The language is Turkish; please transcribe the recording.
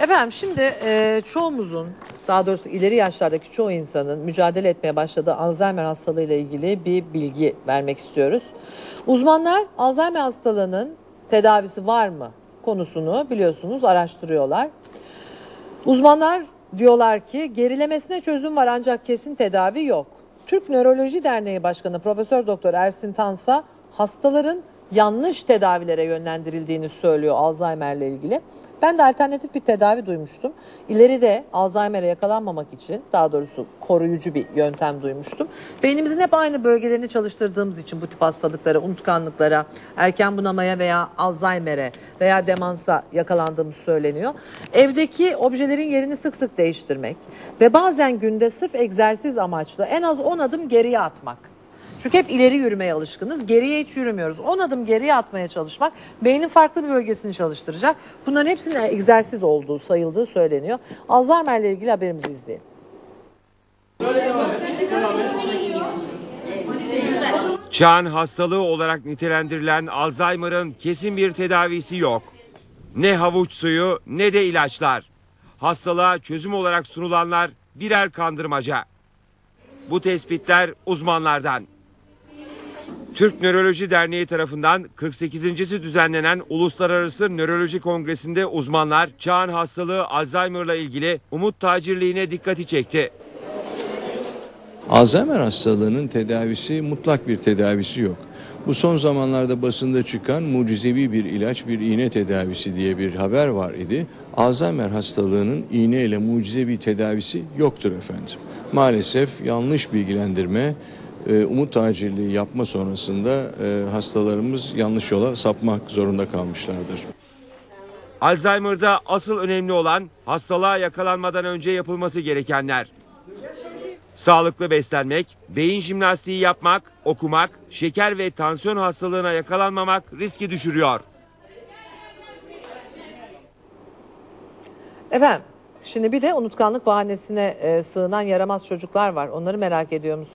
Efendim şimdi e, çoğumuzun daha doğrusu ileri yaşlardaki çoğu insanın mücadele etmeye başladığı Alzheimer hastalığı ile ilgili bir bilgi vermek istiyoruz. Uzmanlar Alzheimer hastalığının tedavisi var mı konusunu biliyorsunuz araştırıyorlar. Uzmanlar diyorlar ki gerilemesine çözüm var ancak kesin tedavi yok. Türk Nöroloji Derneği Başkanı Profesör Doktor Ersin Tansa hastaların yanlış tedavilere yönlendirildiğini söylüyor Alzheimer ile ilgili. Ben de alternatif bir tedavi duymuştum. İleride Alzheimer'e yakalanmamak için daha doğrusu koruyucu bir yöntem duymuştum. Beynimizin hep aynı bölgelerini çalıştırdığımız için bu tip hastalıklara, unutkanlıklara, erken bunamaya veya Alzheimer'e veya demansa yakalandığımız söyleniyor. Evdeki objelerin yerini sık sık değiştirmek ve bazen günde sırf egzersiz amaçlı en az 10 adım geriye atmak. Çünkü hep ileri yürümeye alışkınız. Geriye hiç yürümüyoruz. 10 adım geriye atmaya çalışmak beynin farklı bir bölgesini çalıştıracak. Bunların hepsinin egzersiz olduğu, sayıldığı söyleniyor. Alzheimer ile ilgili haberimizi izleyin. Çağın hastalığı olarak nitelendirilen Alzheimer'ın kesin bir tedavisi yok. Ne havuç suyu ne de ilaçlar. Hastalığa çözüm olarak sunulanlar birer kandırmaca. Bu tespitler uzmanlardan. Türk Nöroloji Derneği tarafından 48.si düzenlenen Uluslararası Nöroloji Kongresi'nde uzmanlar çağın hastalığı Alzheimer'la ilgili umut tacirliğine dikkati çekti. Alzheimer hastalığının tedavisi mutlak bir tedavisi yok. Bu son zamanlarda basında çıkan mucizevi bir ilaç, bir iğne tedavisi diye bir haber var idi. Alzheimer hastalığının iğne ile mucizevi tedavisi yoktur efendim. Maalesef yanlış bilgilendirme, e, umut tacirliği yapma sonrasında e, hastalarımız yanlış yola sapmak zorunda kalmışlardır. Alzheimer'da asıl önemli olan hastalığa yakalanmadan önce yapılması gerekenler. Sağlıklı beslenmek, beyin jimnastiği yapmak, okumak, şeker ve tansiyon hastalığına yakalanmamak riski düşürüyor. Efendim şimdi bir de unutkanlık bahanesine e, sığınan yaramaz çocuklar var. Onları merak ediyor musunuz?